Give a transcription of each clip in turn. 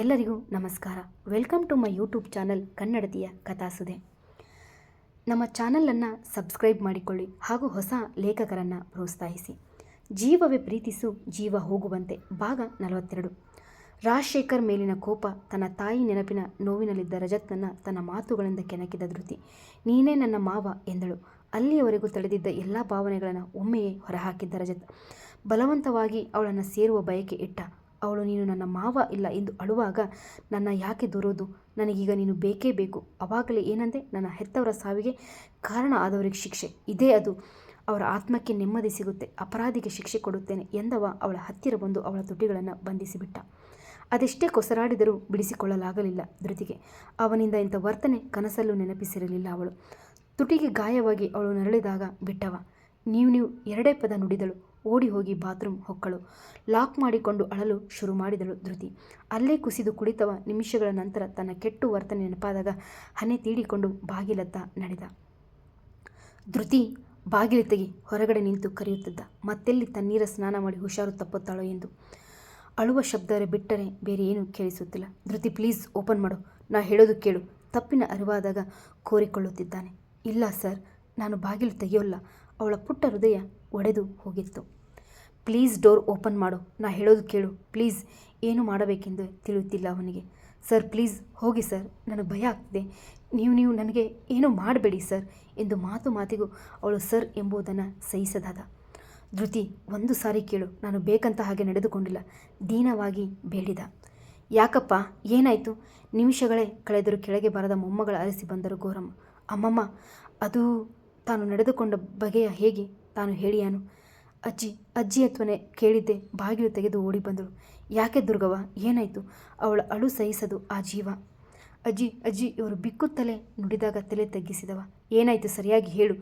ಎಲ್ಲರಿಗೂ ನಮಸ್ಕಾರ. Welcome to my YouTube channel ಕನ್ನಡತಿಯ ಕಥಾಸುದೆ ನಮ್ಮ ಚಾನಲನ್ನು ಸಬ್ಸ್ಕ್ರೈಬ್ ಮಾಡಿಕೊಳ್ಳಿ ಹಾಗೂ ಹೊಸ ಲೇಖಕರನ್ನು ಪ್ರೋತ್ಸಾಹಿಸಿ. ಜೀವವೇ ಪ್ರೀತಿಸು, ಜೀವ ಹೋಗುವಂತೆ, ಭಾಗ ನಲವತ್ತೆರಡು. ರಾಜಶೇಖರ್ ಮೇಲಿನ ಕೋಪ, ತನ್ನ ತಾಯಿ ನೆನಪಿನ ನೋವಿನಲ್ಲಿದ್ದ ರಜತ್ನನ್ನು ತನ್ನ ಮಾತುಗಳಿಂದ ಕೆಣಕಿದ ಧೃತಿ. ನೀನೇ ನನ್ನ ಮಾವ ಎಂದಳು. ಅಲ್ಲಿಯವರೆಗೂ ತಳೆದಿದ್ದ ಎಲ್ಲ ಭಾವನೆಗಳನ್ನು ಒಮ್ಮೆಯೇ ಹೊರಹಾಕಿದ್ದ ರಜತ್. ಬಲವಂತವಾಗಿ ಅವಳನ್ನು ಸೇರುವ ಬಯಕೆ ಇಟ್ಟ. ಅವಳು ನೀನು ನನ್ನ ಮಾವ ಇಲ್ಲ ಎಂದು ಅಳುವಾಗ, ನನ್ನ ಯಾಕೆ ದೊರೋದು? ನನಗೀಗ ನೀನು ಬೇಕೇ ಬೇಕು. ಅವಾಗಲೇ ಏನಂದೆ? ನನ್ನ ಹೆತ್ತವರ ಸಾವಿಗೆ ಕಾರಣ ಆದವರಿಗೆ ಶಿಕ್ಷೆ. ಇದೇ ಅದು. ಅವರ ಆತ್ಮಕ್ಕೆ ನೆಮ್ಮದಿ ಸಿಗುತ್ತೆ. ಅಪರಾಧಿಗೆ ಶಿಕ್ಷೆ ಕೊಡುತ್ತೇನೆ ಎಂದವ ಅವಳ ಹತ್ತಿರ ಬಂದು ಅವಳ ತುಟಿಗಳನ್ನು ಬಂಧಿಸಿಬಿಟ್ಟ. ಅದೆಷ್ಟೇ ಕೊಸರಾಡಿದರೂ ಬಿಡಿಸಿಕೊಳ್ಳಲಾಗಲಿಲ್ಲ ಧೃತಿಗೆ. ಅವನಿಂದ ಇಂಥ ವರ್ತನೆ ಕನಸಲ್ಲೂ ನೆನಪಿಸಿರಲಿಲ್ಲ ಅವಳು. ತುಟಿಗೆ ಗಾಯವಾಗಿ ಅವಳು ನರಳಿದಾಗ ಬಿಟ್ಟವ. ನೀವು ನೀವು ಎರಡೇ ಪದ ನುಡಿದಳು. ಓಡಿ ಹೋಗಿ ಬಾತ್ರೂಮ್ ಹೊಕ್ಕಳು. ಲಾಕ್ ಮಾಡಿಕೊಂಡು ಅಳಲು ಶುರು ಮಾಡಿದಳು ಧೃತಿ. ಅಲ್ಲೇ ಕುಸಿದು ಕುಳಿತವ ನಿಮಿಷಗಳ ನಂತರ ತನ್ನ ಕೆಟ್ಟು ವರ್ತನೆ ನೆನಪಾದಾಗ ಹನೆ ತೀಡಿಕೊಂಡು ಬಾಗಿಲತ್ತ ನಡೆದ. ಧೃತಿ, ಬಾಗಿಲು ತೆಗಿ, ಹೊರಗಡೆ ನಿಂತು ಕರೆಯುತ್ತಿದ್ದ. ಮತ್ತೆಲ್ಲಿ ತಣ್ಣೀರ ಸ್ನಾನ ಮಾಡಿ ಹುಷಾರು ತಪ್ಪುತ್ತಾಳೋ ಎಂದು. ಅಳುವ ಶಬ್ದರೆ ಬಿಟ್ಟರೆ ಬೇರೆ ಏನೂ ಕೇಳಿಸುತ್ತಿಲ್ಲ. ಧೃತಿ, ಪ್ಲೀಸ್ ಓಪನ್ ಮಾಡು. ನಾ ಹೇಳೋದು ಕೇಳು. ತಪ್ಪಿನ ಅರಿವಾದಾಗ ಕೋರಿಕೊಳ್ಳುತ್ತಿದ್ದಾನೆ. ಇಲ್ಲ ಸರ್, ನಾನು ಬಾಗಿಲು ತೆಗೆಯೋಲ್ಲ. ಅವಳ ಪುಟ್ಟ ಹೃದಯ ಒಡೆದು ಹೋಗಿತ್ತು. ಪ್ಲೀಸ್ ಡೋರ್ ಓಪನ್ ಮಾಡು. ನಾ ಹೇಳೋದು ಕೇಳು. ಪ್ಲೀಸ್ ಏನು ಮಾಡಬೇಕೆಂದು ತಿಳಿಯುತ್ತಿಲ್ಲ ಅವನಿಗೆ. ಸರ್, ಪ್ಲೀಸ್ ಹೋಗಿ ಸರ್. ನನಗೆ ಭಯ ಆಗ್ತಿದೆ. ನೀವು ನೀವು ನನಗೆ ಏನು ಮಾಡಬೇಡಿ ಸರ್ ಎಂದು ಮಾತು ಮಾತಿಗೂ ಅವಳು ಸರ್ ಎಂಬುದನ್ನು ಸಹಿಸದಾದ. ಧೃತಿ, ಒಂದು ಸಾರಿ ಕೇಳು. ನಾನು ಬೇಕಂತ ಹಾಗೆ ನಡೆದುಕೊಂಡಿಲ್ಲ. ದೀನವಾಗಿ ಬೇಡಿದ. ಯಾಕಪ್ಪ? ಏನಾಯಿತು? ನಿಮಿಷಗಳೇ ಕಳೆದರೂ ಕೆಳಗೆ ಬರದ ಮೊಮ್ಮಗಳ ಅರಸಿ ಬಂದರು ಗೋರಮ್ಮ ಅಮ್ಮಮ್ಮ, ಅದು ತಾನು ನಡೆದುಕೊಂಡ ಬಗೆಯ ಹೇಗೆ? ತಾನು ಹೇಳಿಯಾನು. ಅಜ್ಜಿ ಅಜ್ಜಿ ಅಥವಾ ಕೇಳಿದ್ದೆ. ಬಾಗಿಲು ತೆಗೆದು ಓಡಿ ಬಂದಳು. ಯಾಕೆ ದುರ್ಗವ್ವ? ಏನಾಯಿತು? ಅವಳ ಅಳು ಸಹಿಸದು ಆ ಜೀವ. ಅಜ್ಜಿ ಅಜ್ಜಿ, ಇವರು ಬಿಕ್ಕುತ್ತಲೇ ನುಡಿದಾಗ ತಲೆ ತಗ್ಗಿಸಿದವ. ಏನಾಯಿತು? ಸರಿಯಾಗಿ ಹೇಳು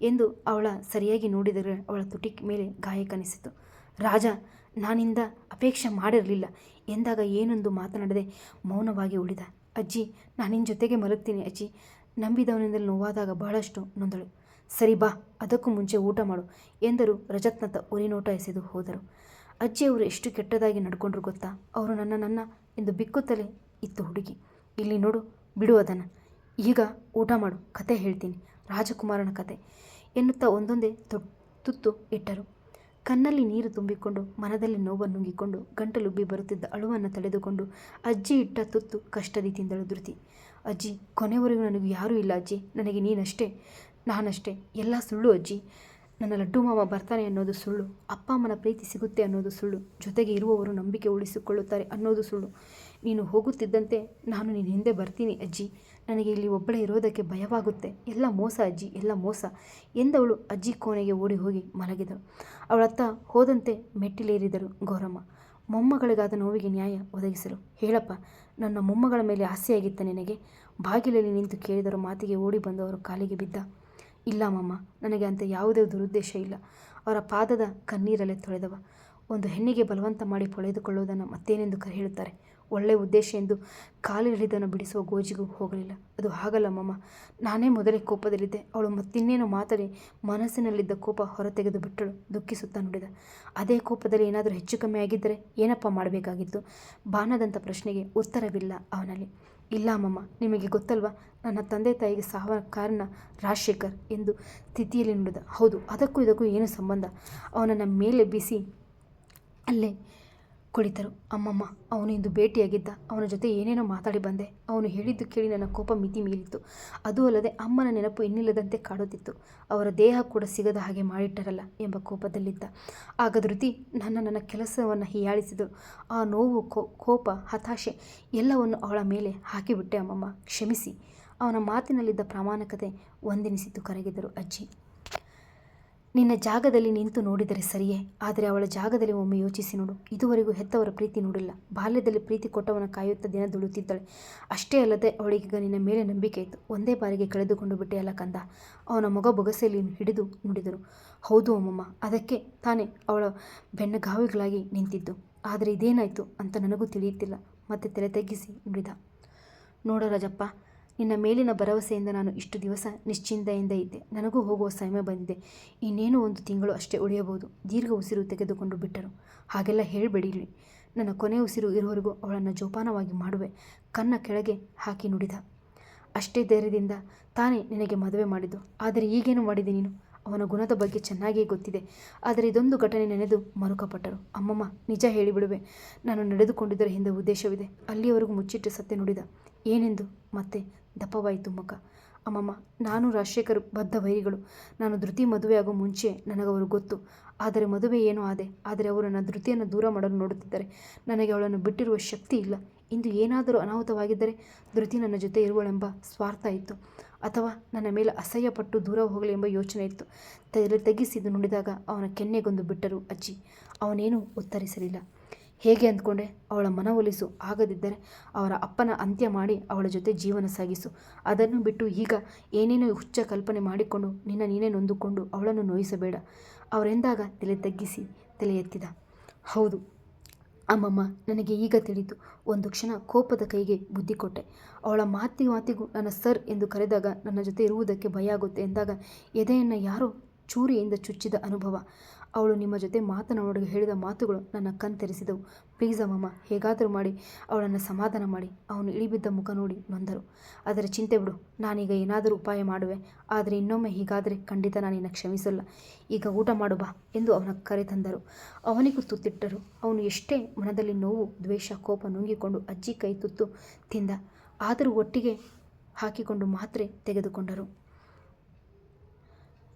ಎಂದು ಅವಳ ಸರಿಯಾಗಿ ನೋಡಿದರೆ ಅವಳ ತುಟಿ ಮೇಲೆ ಗಾಯ ಕನಿಸಿತು ರಾಜ, ನಾನಿಂದ ಅಪೇಕ್ಷೆ ಮಾಡಿರಲಿಲ್ಲ. ಎಂದಾಗ ಏನೊಂದು ಮಾತನಾಡದೆ ಮೌನವಾಗಿ ಉಳಿದ. ಅಜ್ಜಿ, ನಾನಿನ ಜೊತೆಗೆ ಮಲಗ್ತೀನಿ ಅಜ್ಜಿ. ನಂಬಿದವನಿಂದಲೂ ನೋವಾದಾಗ ಬಹಳಷ್ಟು ನೊಂದಳು. ಸರಿ ಬಾ, ಅದಕ್ಕೂ ಮುಂಚೆ ಊಟ ಮಾಡು ಎಂದರು. ರಜತ್ನತ ಉರಿನೋಟ ಎಸೆದು ಹೋದರು. ಅಜ್ಜಿಯವರು ಎಷ್ಟು ಕೆಟ್ಟದಾಗಿ ನಡ್ಕೊಂಡ್ರು ಗೊತ್ತಾ? ಅವರು ನನ್ನ ನನ್ನ ಎಂದು ಬಿಕ್ಕುತ್ತಲೇ ಇತ್ತು ಹುಡುಗಿ. ಇಲ್ಲಿ ನೋಡು, ಬಿಡು ಅದನ್ನು. ಈಗ ಊಟ ಮಾಡು, ಕತೆ ಹೇಳ್ತೀನಿ, ರಾಜಕುಮಾರನ ಕತೆ ಎನ್ನುತ್ತಾ ಒಂದೊಂದೇ ತುತ್ತು ಇಟ್ಟರು. ಕಣ್ಣಲ್ಲಿ ನೀರು ತುಂಬಿಕೊಂಡು, ಮನದಲ್ಲಿ ನೋವನ್ನು ನುಂಗಿಕೊಂಡು, ಗಂಟಲುಬ್ಬಿ ಬರುತ್ತಿದ್ದ ಅಳುವನ್ನು ತಡೆದುಕೊಂಡು ಅಜ್ಜಿ ಇಟ್ಟ ತುತ್ತು ಕಷ್ಟದಿ ತಿಂದಳು ಧೃತಿ. ಅಜ್ಜಿ, ಕೊನೆವರೆಗೂ ನನಗೆ ಯಾರೂ ಇಲ್ಲ ಅಜ್ಜಿ, ನನಗೆ ನೀನಷ್ಟೇ. ನಾನಷ್ಟೇ, ಎಲ್ಲ ಸುಳ್ಳು ಅಜ್ಜಿ. ನನ್ನ ಲಡ್ಡು ಮಾವ ಬರ್ತಾನೆ ಅನ್ನೋದು ಸುಳ್ಳು, ಅಪ್ಪ ಅಮ್ಮನ ಪ್ರೀತಿ ಸಿಗುತ್ತೆ ಅನ್ನೋದು ಸುಳ್ಳು, ಜೊತೆಗೆ ಇರುವವರು ನಂಬಿಕೆ ಉಳಿಸಿಕೊಳ್ಳುತ್ತಾರೆ ಅನ್ನೋದು ಸುಳ್ಳು. ನೀನು ಹೋಗುತ್ತಿದ್ದಂತೆ ನಾನು ನಿನ್ನ ಹಿಂದೆ ಬರ್ತೀನಿ ಅಜ್ಜಿ. ನನಗೆ ಇಲ್ಲಿ ಒಬ್ಬಳೇ ಇರೋದಕ್ಕೆ ಭಯವಾಗುತ್ತೆ. ಎಲ್ಲ ಮೋಸ ಅಜ್ಜಿ, ಎಲ್ಲ ಮೋಸ. ಎಂದವಳು ಅಜ್ಜಿ ಕೋಣೆಗೆ ಓಡಿ ಹೋಗಿ ಮಲಗಿದಳು. ಅವಳತ್ತ ಹೋದಂತೆ ಮೆಟ್ಟಿಲೇರಿದರು ಗೌರಮ್ಮ. ಮೊಮ್ಮಗಳಿಗಾದ ನೋವಿಗೆ ನ್ಯಾಯ ಒದಗಿಸಲು. ಹೇಳಪ್ಪ, ನನ್ನ ಮೊಮ್ಮಗಳ ಮೇಲೆ ಆಸೆಯಾಗಿತ್ತ ನಿನಗೆ? ಬಾಗಿಲಲ್ಲಿ ನಿಂತು ಕೇಳಿದರ ಮಾತಿಗೆ ಓಡಿ ಬಂದವರು ಕಾಲಿಗೆ ಬಿದ್ದ. ಇಲ್ಲ ಮಾಮ ನನಗೆ ಅಂತ ಯಾವುದೇ ದುರುದ್ದೇಶ ಇಲ್ಲ. ಅವರ ಪಾದದ ಕಣ್ಣೀರಲ್ಲೇ ತೊಳೆದವ. ಒಂದು ಹೆಣ್ಣಿಗೆ ಬಲವಂತ ಮಾಡಿ ಪೊಳೆದುಕೊಳ್ಳುವುದನ್ನು ಮತ್ತೇನೆಂದು ಕರೆ ಹೇಳುತ್ತಾರೆ. ಒಳ್ಳೆಯ ಉದ್ದೇಶ ಎಂದು ಕಾಲಿಳಿದನ್ನು ಬಿಡಿಸುವ ಗೋಜಿಗೂ ಹೋಗಲಿಲ್ಲ. ಅದು ಹಾಗಲ್ಲ ಮಮ್ಮ ನಾನೇ ಮೊದಲೇ ಕೋಪದಲ್ಲಿದ್ದೆ. ಅವಳು ಮತ್ತಿನ್ನೇನು ಮಾತಾಡಿ ಮನಸ್ಸಿನಲ್ಲಿದ್ದ ಕೋಪ ಹೊರತೆಗೆದು ಬಿಟ್ಟಳು. ದುಃಖಿಸುತ್ತಾ ನುಡಿದ. ಅದೇ ಕೋಪದಲ್ಲಿ ಏನಾದರೂ ಹೆಚ್ಚು ಕಮ್ಮಿ ಆಗಿದ್ದರೆ ಏನಪ್ಪ ಮಾಡಬೇಕಾಗಿತ್ತು? ಬಾನದಂಥ ಪ್ರಶ್ನೆಗೆ ಉತ್ತರವಿಲ್ಲ ಅವನಲ್ಲಿ. ಇಲ್ಲ ಮಮ್ಮ ನಿಮಗೆ ಗೊತ್ತಲ್ವಾ? ನನ್ನ ತಂದೆ ತಾಯಿಗೆ ಸಾವ ಕಾರಣ ರಾಜಶೇಖರ್ ಎಂದು ಸ್ಥಿತಿಯಲ್ಲಿ ನುಡಿದ. ಹೌದು, ಅದಕ್ಕೂ ಇದಕ್ಕೂ ಏನು ಸಂಬಂಧ? ಅವನನ್ನು ಮೇಲೆ ಬಿಸಿ ಅಲ್ಲೇ ಕುಳಿತರು. ಅಮ್ಮಮ್ಮ, ಅವನು ಇಂದು ಭೇಟಿಯಾಗಿದ್ದ. ಅವನ ಜೊತೆ ಏನೇನೋ ಮಾತಾಡಿ ಬಂದೆ. ಅವನು ಹೇಳಿದ್ದು ಕೇಳಿ ನನ್ನ ಕೋಪ ಮಿತಿ ಮೀರಿತು ಅದೂ ಅಲ್ಲದೆ ಅಮ್ಮನ ನೆನಪು ಇನ್ನಿಲ್ಲದಂತೆ ಕಾಡುತ್ತಿತ್ತು. ಅವರ ದೇಹ ಕೂಡ ಸಿಗದ ಹಾಗೆ ಮಾಡಿಟ್ಟರಲ್ಲ ಎಂಬ ಕೋಪದಲ್ಲಿದ್ದ. ಆಗ ಧೃತಿ ನನ್ನ ನನ್ನ ಕೆಲಸವನ್ನು ಹೀಯಾಳಿಸಿದಳು. ಆ ನೋವು ಕೋಪ, ಹತಾಶೆ ಎಲ್ಲವನ್ನು ಅವಳ ಮೇಲೆ ಹಾಕಿಬಿಟ್ಟೆ ಅಮ್ಮಮ್ಮ. ಕ್ಷಮಿಸಿ. ಅವನ ಮಾತಿನಲ್ಲಿದ್ದ ಪ್ರಾಮಾಣಿಕತೆ ಒಂದೆನಿಸಿತು ಕರಗಿದರು ಅಜ್ಜಿ. ನಿನ್ನ ಜಾಗದಲ್ಲಿ ನಿಂತು ನೋಡಿದರೆ ಸರಿಯೇ. ಆದರೆ ಅವಳ ಜಾಗದಲ್ಲಿ ಒಮ್ಮೆ ಯೋಚಿಸಿ ನೋಡು. ಇದುವರೆಗೂ ಹೆತ್ತವರ ಪ್ರೀತಿ ನೋಡಿಲ್ಲ. ಬಾಲ್ಯದಲ್ಲಿ ಪ್ರೀತಿ ಕೊಟ್ಟವನ ಕಾಯುತ್ತಾ ದಿನ ದುಡುತ್ತಿದ್ದಳೆ ಅಷ್ಟೇ ಅಲ್ಲದೆ ಅವಳಿಗೀಗ ನಿನ್ನ ಮೇಲೆ ನಂಬಿಕೆ ಇತ್ತು. ಒಂದೇ ಬಾರಿಗೆ ಕಳೆದುಕೊಂಡು ಬಿಟ್ಟೆ ಅಲ್ಲ ಕಂದ. ಅವನ ಮೊಗ ಬೊಗಸೆಯಲ್ಲಿ ಹಿಡಿದು ನುಡಿದರು. ಹೌದು ಅಮ್ಮಮ್ಮ, ಅದಕ್ಕೆ ತಾನೇ ಅವಳ ಬೆನ್ನಗಾವಿಗಳಾಗಿ ನಿಂತಿದ್ದು. ಆದರೆ ಇದೇನಾಯಿತು ಅಂತ ನನಗೂ ತಿಳಿಯುತ್ತಿಲ್ಲ. ಮತ್ತೆ ತೆರೆ ತೆಗ್ಗಿಸಿ ನುಡಿದ. ನೋಡ ರಾಜಪ್ಪ ನಿನ್ನ ಮೇಲಿನ ಭರವಸೆಯಿಂದ ನಾನು ಇಷ್ಟು ದಿವಸ ನಿಶ್ಚಿಂತೆಯಿಂದ ಇದ್ದೆ. ನನಗೂ ಹೋಗುವ ಸಮಯ ಬಂದಿದೆ. ಇನ್ನೇನು ಒಂದು ತಿಂಗಳು ಅಷ್ಟೇ ಉಳಿಯಬಹುದು. ದೀರ್ಘ ಉಸಿರು ತೆಗೆದುಕೊಂಡು ಬಿಟ್ಟರು. ಹಾಗೆಲ್ಲ ಹೇಳಬೇಡಿ ನನ್ನ ಕೊನೆ ಉಸಿರು ಇರುವವರೆಗೂ ಅವಳನ್ನು ಜೋಪಾನವಾಗಿ ಮಾಡುವೆ. ಕನ್ನ ಕೆಳಗೆ ಹಾಕಿ ನುಡಿದ. ಅಷ್ಟೇ ಧೈರ್ಯದಿಂದ ತಾನೇ ನಿನಗೆ ಮದುವೆ ಮಾಡಿದ್ದು. ಆದರೆ ಈಗೇನು ಮಾಡಿದೆ ನೀನು? ಅವನ ಗುಣದ ಬಗ್ಗೆ ಚೆನ್ನಾಗಿಯೇ ಗೊತ್ತಿದೆ. ಆದರೆ ಇದೊಂದು ಘಟನೆ ನೆನೆದು ಮರುಕಪಟ್ಟರು ಅಮ್ಮಮ್ಮ, ನಿಜ ಹೇಳಿಬಿಡುವೆ. ನಾನು ನಡೆದುಕೊಂಡಿದ್ದರ ಹಿಂದೆ ಉದ್ದೇಶವಿದೆ. ಅಲ್ಲಿಯವರೆಗೂ ಮುಚ್ಚಿಟ್ಟು ಸತ್ಯ ನುಡಿದ. ಏನೆಂದು ಮತ್ತೆ ದಪ್ಪವಾಯಿತು ಮುಖ. ಅಮ್ಮಮ್ಮ, ನಾನು ರಾಜಶೇಖರ್ ಬದ್ಧ ವೈರಿಗಳು. ನಾನು ಧೃತಿ ಮದುವೆಯಾಗೋ ಮುಂಚೆ ನನಗವರು ಗೊತ್ತು. ಆದರೆ ಮದುವೆ ಏನೂ ಆದೆ. ಆದರೆ ಅವರು ನನ್ನ ಧೃತಿಯನ್ನು ದೂರ ಮಾಡಲು ನೋಡುತ್ತಿದ್ದಾರೆ. ನನಗೆ ಅವಳನ್ನು ಬಿಟ್ಟಿರುವ ಶಕ್ತಿ ಇಲ್ಲ. ಇಂದು ಏನಾದರೂ ಅನಾಹುತವಾಗಿದ್ದರೆ ಧೃತಿ ನನ್ನ ಜೊತೆ ಇರುವಳೆಂಬ ಸ್ವಾರ್ಥ ಇತ್ತು. ಅಥವಾ ನನ್ನ ಮೇಲೆ ಅಸಹ್ಯಪಟ್ಟು ದೂರ ಹೋಗಲಿ ಎಂಬ ಯೋಚನೆ ಇತ್ತು. ತಲೆ ನೋಡಿದಾಗ ನುಡಿದಾಗ ಅವನ ಕೆನ್ನೆಗೊಂದು ಬಿಟ್ಟರು ಅಜ್ಜಿ. ಅವನೇನೂ ಉತ್ತರಿಸಲಿಲ್ಲ. ಹೇಗೆ ಅಂದ್ಕೊಂಡೆ ಅವಳ ಮನವೊಲಿಸು ಆಗದಿದ್ದರೆ ಅವರ ಅಪ್ಪನ ಅಂತ್ಯ ಮಾಡಿ ಅವಳ ಜೊತೆ ಜೀವನ ಸಾಗಿಸು. ಅದನ್ನು ಬಿಟ್ಟು ಈಗ ಏನೇನೋ ಹುಚ್ಚ ಕಲ್ಪನೆ ಮಾಡಿಕೊಂಡು ನಿನ್ನ ನೀನೇ ನೊಂದುಕೊಂಡು ಅವಳನ್ನು ನೋಯಿಸಬೇಡ. ಅವರೆಂದಾಗ ತಲೆ ತಗ್ಗಿಸಿ ತಲೆ ಎತ್ತಿದ. ಹೌದು, ಅಮ್ಮಮ್ಮ, ನನಗೆ ಈಗ ತಿಳಿತು ಒಂದು ಕ್ಷಣ ಕೋಪದ ಕೈಗೆ ಬುದ್ಧಿ ಕೊಟ್ಟೆ. ಅವಳ ಮಾತಿ ಮಾತಿಗೂ ನನ್ನ ಸರ್ ಎಂದು ಕರೆದಾಗ ನನ್ನ ಜೊತೆ ಇರುವುದಕ್ಕೆ ಭಯ ಆಗುತ್ತೆ ಎಂದಾಗ ಎದೆಯನ್ನು ಯಾರೋ ಚೂರಿಯಿಂದ ಚುಚ್ಚಿದ ಅನುಭವ. ಅವಳು ನಿಮ್ಮ ಜೊತೆ ಮಾತನಾಡುವಾಗ ಹೇಳಿದ ಮಾತುಗಳು ನನ್ನ ಕಣ್ ತೆರೆಸಿದವು. ಪ್ಲೀಸ್ ಅಮ್ಮಮ್ಮ, ಹೇಗಾದರೂ ಮಾಡಿ, ಅವಳನ್ನು ಸಮಾಧಾನ ಮಾಡಿ. ಅವನು ಇಳಿಬಿದ್ದ ಮುಖ ನೋಡಿ ನೊಂದರು. ಅದರ ಚಿಂತೆ ಬಿಡು, ನಾನೀಗ ಏನಾದರೂ ಉಪಾಯ ಮಾಡುವೆ. ಆದರೆ ಇನ್ನೊಮ್ಮೆ ಹೀಗಾದರೆ ಖಂಡಿತ ನಾನಿನ್ನ ಕ್ಷಮಿಸಲ್ಲ. ಈಗ ಊಟ ಮಾಡು ಬಾ, ಎಂದು ಅವನ ಕರೆ ತಂದರು. ಅವನಿಗೂ ತುತ್ತಿಟ್ಟರು. ಅವನು ಎಷ್ಟೇ ಮನದಲ್ಲಿ ನೋವು, ದ್ವೇಷ, ಕೋಪ ನುಂಗಿಕೊಂಡು ಅಜ್ಜಿ ಕೈ ತುತ್ತು ತಿಂದ. ಆದರೂ ಒಟ್ಟಿಗೆ ಹಾಕಿಕೊಂಡು ಮಾತ್ರೆ ತೆಗೆದುಕೊಂಡರು.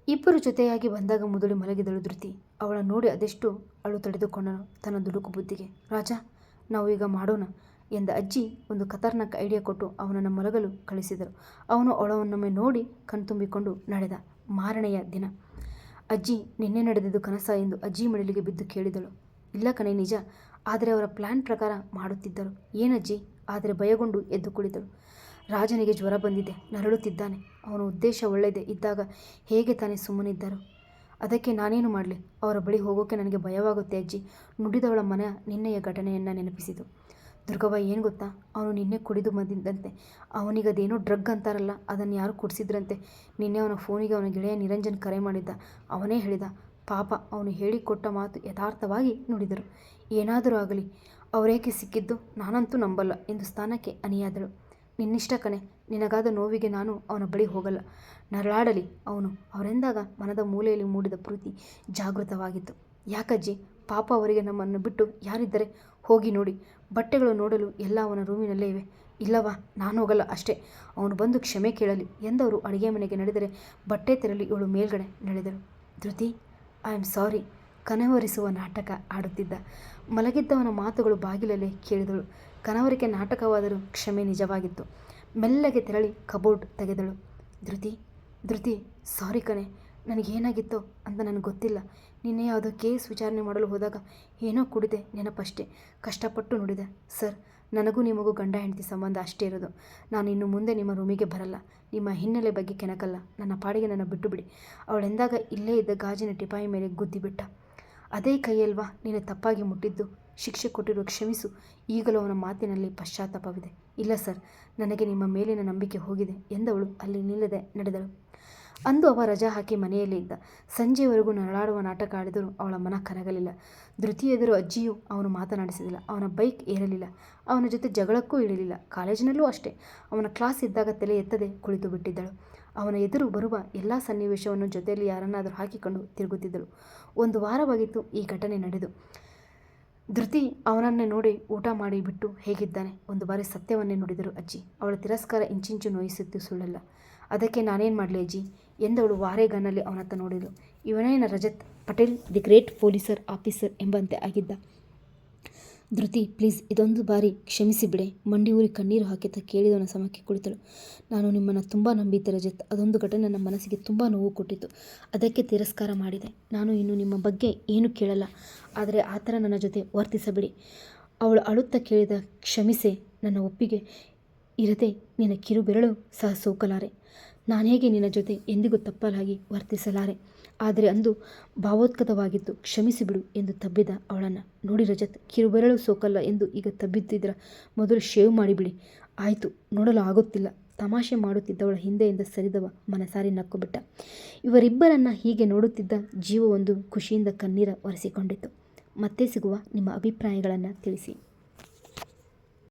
ಇಬ್ಬರು ಜೊತೆಯಾಗಿ ಬಂದಾಗ ಮುದುಡಿ ಮಲಗಿದಳು ಧೃತಿ. ಅವಳ ನೋಡಿ ಅದೆಷ್ಟು ಅಳು ತಡೆದುಕೊಂಡನು ತನ್ನ ದುಡುಕು ಬುದ್ಧಿಗೆ. ರಾಜ, ನಾವು ಈಗ ಮಾಡೋಣ ಎಂದ ಅಜ್ಜಿ ಒಂದು ಖತರ್ನಾಕ್ ಐಡಿಯಾ ಕೊಟ್ಟು ಅವನನ್ನು ಮಲಗಲು ಕಳಿಸಿದರು ಅವನು ಅವಳವನ್ನೊಮ್ಮೆ ನೋಡಿ ಕಣ್ತುಂಬಿಕೊಂಡು ನಡೆದ ಮಾರನೆಯ ದಿನ ಅಜ್ಜಿ ನಿನ್ನೆ ನಡೆದಿದ್ದು ಕನಸ ಎಂದು ಅಜ್ಜಿ ಮಡಿಲಿಗೆ ಬಿದ್ದು ಕೇಳಿದಳು. ಇಲ್ಲ ಕಣೆ, ನಿಜ. ಆದರೆ ಅವರ ಪ್ಲ್ಯಾನ್ ಪ್ರಕಾರ ಮಾಡುತ್ತಿದ್ದರು ಏನಜ್ಜಿ ಆದರೆ ಭಯಗೊಂಡು ಎದ್ದು ಕುಳಿತಳು. ರಾಜನಿಗೆ ಜ್ವರ ಬಂದಿದೆ. ನರಳುತ್ತಿದ್ದಾನೆ. ಅವನ ಉದ್ದೇಶ ಒಳ್ಳೆಯದೇ ಇದ್ದಾಗ ಹೇಗೆ ತಾನೇ ಸುಮ್ಮನಿದ್ದರು? ಅದಕ್ಕೆ ನಾನೇನು ಮಾಡಲಿ? ಅವರ ಬಳಿ ಹೋಗೋಕೆ ನನಗೆ ಭಯವಾಗುತ್ತೆ ಅಜ್ಜಿ. ನುಡಿದವಳ ಮನ ನಿನ್ನೆಯ ಘಟನೆಯನ್ನು ನೆನಪಿಸಿತು. ದುರ್ಗವ್ವ, ಏನು ಗೊತ್ತಾ? ಅವನು ನಿನ್ನೆ ಕುಡಿದು ಬಂದಿದ್ದಂತೆ. ಅವನಿಗದೇನೋ ಡ್ರಗ್ ಅಂತಾರಲ್ಲ, ಅದನ್ನು ಯಾರು ಕುಡಿಸಿದ್ರಂತೆ. ನಿನ್ನೆ ಅವನ ಫೋನಿಗೆ ಅವನ ಗೆಳೆಯ ನಿರಂಜನ್ ಕರೆ ಮಾಡಿದ್ದ. ಅವನೇ ಹೇಳಿದ. ಪಾಪ, ಅವನು ಹೇಳಿಕೊಟ್ಟ ಮಾತು ಯಥಾರ್ಥವಾಗಿ ನುಡಿದರು. ಏನಾದರೂ ಆಗಲಿ ಅವರೇಕೆ ಸಿಕ್ಕಿದ್ದು? ನಾನಂತೂ ನಂಬಲ್ಲ ಎಂದು ಸ್ಥಾನಕ್ಕೆ ಅನಿಯಾದಳು. ನಿನ್ನಿಷ್ಟ ಕಣೆ, ನಿನಗಾದ ನೋವಿಗೆ ನಾನು ಅವನ ಬಳಿ ಹೋಗಲ್ಲ. ನರಳಾಡಲಿ, ಅವನು ಅವರೆಂದಾಗ ಮನದ ಮೂಲೆಯಲ್ಲಿ ಮೂಡಿದ ಪ್ರೀತಿ ಜಾಗೃತವಾಗಿತ್ತು. ಯಾಕಜ್ಜಿ, ಪಾಪ ಅವರಿಗೆ ನಮ್ಮನ್ನು ಬಿಟ್ಟು ಯಾರಿದ್ದರೆ ಹೋಗಿ ನೋಡಿ. ಬಟ್ಟೆಗಳು ನೋಡಲು ಎಲ್ಲ ಅವನ ರೂಮಿನಲ್ಲೇ ಇವೆ. ಇಲ್ಲವಾ, ನಾನು ಹೋಗಲ್ಲ ಅಷ್ಟೇ. ಅವನು ಬಂದು ಕ್ಷಮೆ ಕೇಳಲಿ. ಎಂದವರು ಅಡುಗೆ ಮನೆಗೆ ನಡೆದರೆ ಬಟ್ಟೆ ತೆರಲಿ ಇವಳು ಮೇಲ್ಗಡೆ ನಡೆದರು ಧೃತಿ ಐ ಆಮ್ ಸಾರಿ ಕನವರಿಸುವ ನಾಟಕ ಆಡುತ್ತಿದ್ದ. ಮಲಗಿದ್ದವನ ಮಾತುಗಳು ಬಾಗಿಲಲ್ಲೇ ಕೇಳಿದಳು. ಕನವರಿಕೆ ನಾಟಕವಾದರೂ ಕ್ಷಮೆ ನಿಜವಾಗಿತ್ತು. ಮೆಲ್ಲಗೆ ತೆರಳಿ ಕಬೋರ್ಡ್ ತೆಗೆದಳು. ಧೃತಿ ಧೃತಿ, ಸಾರಿ ಕಣೆ, ನನಗೇನಾಗಿತ್ತೋ ಅಂತ ನನಗೆ ಗೊತ್ತಿಲ್ಲ. ನಿನ್ನೆ ಯಾವುದೋ ಕೇಸ್ ವಿಚಾರಣೆ ಮಾಡಲು ಹೋದಾಗ ಏನೋ ಕುಡಿದೆ ನೆನಪಷ್ಟೇ. ಕಷ್ಟಪಟ್ಟು ನೋಡಿದೆ. ಸರ್, ನನಗೂ ನಿಮಗೂ ಗಂಡ ಹೆಂಡತಿ ಸಂಬಂಧ ಅಷ್ಟೇ ಇರೋದು. ನಾನು ಇನ್ನು ಮುಂದೆ ನಿಮ್ಮ ರೂಮಿಗೆ ಬರಲ್ಲ. ನಿಮ್ಮ ಹಿನ್ನೆಲೆ ಬಗ್ಗೆ ಕೆಣಕಲ್ಲ. ನನ್ನ ಪಾಡಿಗೆ ನನ್ನ ಬಿಟ್ಟು ಬಿಡಿ. ಅವಳೆಂದಾಗ ಇಲ್ಲೇ ಇದ್ದ ಗಾಜಿನ ಟಿಪಾಯಿ ಮೇಲೆ ಗುದ್ದಿಬಿಟ್ಟ ಅದೇ ಕೈಯಲ್ವಾ ನೀನು ತಪ್ಪಾಗಿ ಮುಟ್ಟಿದ್ದು? ಶಿಕ್ಷೆ ಕೊಟ್ಟಿರುವ ಕ್ಷಮಿಸು. ಈಗಲೂ ಅವನ ಮಾತಿನಲ್ಲಿ ಪಶ್ಚಾತ್ತಾಪವಿದೆ. ಇಲ್ಲ ಸರ್, ನನಗೆ ನಿಮ್ಮ ಮೇಲಿನ ನಂಬಿಕೆ ಹೋಗಿದೆ ಎಂದವಳು ಅಲ್ಲಿ ನಿಲ್ಲದೆ ನಡೆದಳು. ಅಂದು ಅವ ರಜಾ ಹಾಕಿ ಮನೆಯಲ್ಲೇ ಇದ್ದ. ಸಂಜೆವರೆಗೂ ನರಳಾಡುವ ನಾಟಕ ಆಡಿದರೂ ಅವಳ ಮನ ಕರಗಲಿಲ್ಲ. ಧೃತಿ ಎದುರು ಅಜ್ಜಿಯು ಅವನು ಮಾತನಾಡಿಸಲಿಲ್ಲ ಅವನ ಬೈಕ್ ಏರಲಿಲ್ಲ. ಅವನ ಜೊತೆ ಜಗಳಕ್ಕೂ ಇಳಿಲಿಲ್ಲ. ಕಾಲೇಜಿನಲ್ಲೂ ಅಷ್ಟೇ. ಅವನ ಕ್ಲಾಸ್ ಇದ್ದಾಗ ತಲೆ ಎತ್ತದೆ ಕುಳಿತು ಬಿಟ್ಟಿದ್ದಳು. ಅವನ ಎದುರು ಬರುವ ಎಲ್ಲ ಸನ್ನಿವೇಶವನ್ನು ಜೊತೆಯಲ್ಲಿ ಯಾರನ್ನಾದರೂ ಹಾಕಿಕೊಂಡು ತಿರುಗುತ್ತಿದ್ದಳು. ಒಂದು ವಾರವಾಗಿತ್ತು ಈ ಘಟನೆ ನಡೆದು. ಧೃತಿ ಅವನನ್ನೇ ನೋಡಿ ಊಟ ಮಾಡಿ ಬಿಟ್ಟು ಹೇಗಿದ್ದಾನೆ? ಒಂದು ಬಾರಿ ಸತ್ಯವನ್ನೇ ನೋಡಿದರು ಅಜ್ಜಿ. ಅವಳ ತಿರಸ್ಕಾರ ಇಂಚಿಂಚು ನೋಯಿಸಿದ್ದು ಸುಳ್ಳಲ್ಲ. ಅದಕ್ಕೆ ನಾನೇನು ಮಾಡಲಿ ಅಜ್ಜಿ? ಎಂದವಳು ವಾರೆಗನ್ನಲ್ಲಿ ಅವನತ್ತ ನೋಡಿದಳು ಇವನೇನ Rajat Patel, the great police officer ಎಂಬಂತೆ ಆಗಿದ್ದ. ಧೃತಿ, ಪ್ಲೀಸ್ ಇದೊಂದು ಬಾರಿ ಕ್ಷಮಿಸಿ ಬಿಡೆ. ಮಂಡಿ ಊರಿ ಕಣ್ಣೀರು ಹಾಕಿತ ಕೇಳಿದವನ ಸಮಕ್ಕೆ ಕುಳಿತಳು. ನಾನು ನಿಮ್ಮನ್ನು ತುಂಬ ನಂಬಿದ್ದೆ ರಜತ್. ಅದೊಂದು ಘಟನೆ ನನ್ನ ಮನಸ್ಸಿಗೆ ತುಂಬ ನೋವು ಕೊಟ್ಟಿತು ಅದಕ್ಕೆ ತಿರಸ್ಕಾರ ಮಾಡಿದೆ. ನಾನು ಇನ್ನು ನಿಮ್ಮ ಬಗ್ಗೆ ಏನು ಕೇಳಲ್ಲ. ಆದರೆ ಆ ಥರ ನನ್ನ ಜೊತೆ ವರ್ತಿಸಬೇಡಿ. ಅವಳು ಅಳುತ್ತಾ ಕೇಳಿದ ಕ್ಷಮಿಸೆ, ನನ್ನ ಒಪ್ಪಿಗೆ ಇರದೆ ನಿನ್ನ ಕಿರುಬೆರಳು ಸಹ ಸೋಕಲಾರೆ. ನಾನೇಗೆ ನಿನ್ನ ಜೊತೆ ಎಂದಿಗೂ ತಪ್ಪಲಾಗಿ ವರ್ತಿಸಲಾರೆ? ಆದರೆ ಅಂದು ಭಾವೋತ್ಕತವಾಗಿದ್ದು ಕ್ಷಮಿಸಿಬಿಡು ಎಂದು ತಬ್ಬಿದ ಅವಳನ್ನು. ನೋಡಿ ರಜತ್ ಕಿರುಬೆರಳು ಸೋಕಲ್ಲ ಎಂದು ಈಗ ತಬ್ಬಿದ್ದಿದ್ರ ಮೊದಲು ಶೇವ್ ಮಾಡಿಬಿಡಿ. ಆಯಿತು, ನೋಡಲು ಆಗುತ್ತಿಲ್ಲ. ತಮಾಷೆ ಮಾಡುತ್ತಿದ್ದವಳ ಹಿಂದೆಯಿಂದ ಸರಿದವ ಮನಸಾರಿ ನಕ್ಕುಬಿಟ್ಟ. ಇವರಿಬ್ಬರನ್ನು ಹೀಗೆ ನೋಡುತ್ತಿದ್ದ ಜೀವವೊಂದು ಖುಷಿಯಿಂದ ಕಣ್ಣೀರ ಒರೆಸಿಕೊಂಡಿತು ಮತ್ತೆ ಸಿಗುವ ನಿಮ್ಮ ಅಭಿಪ್ರಾಯಗಳನ್ನು ತಿಳಿಸಿ.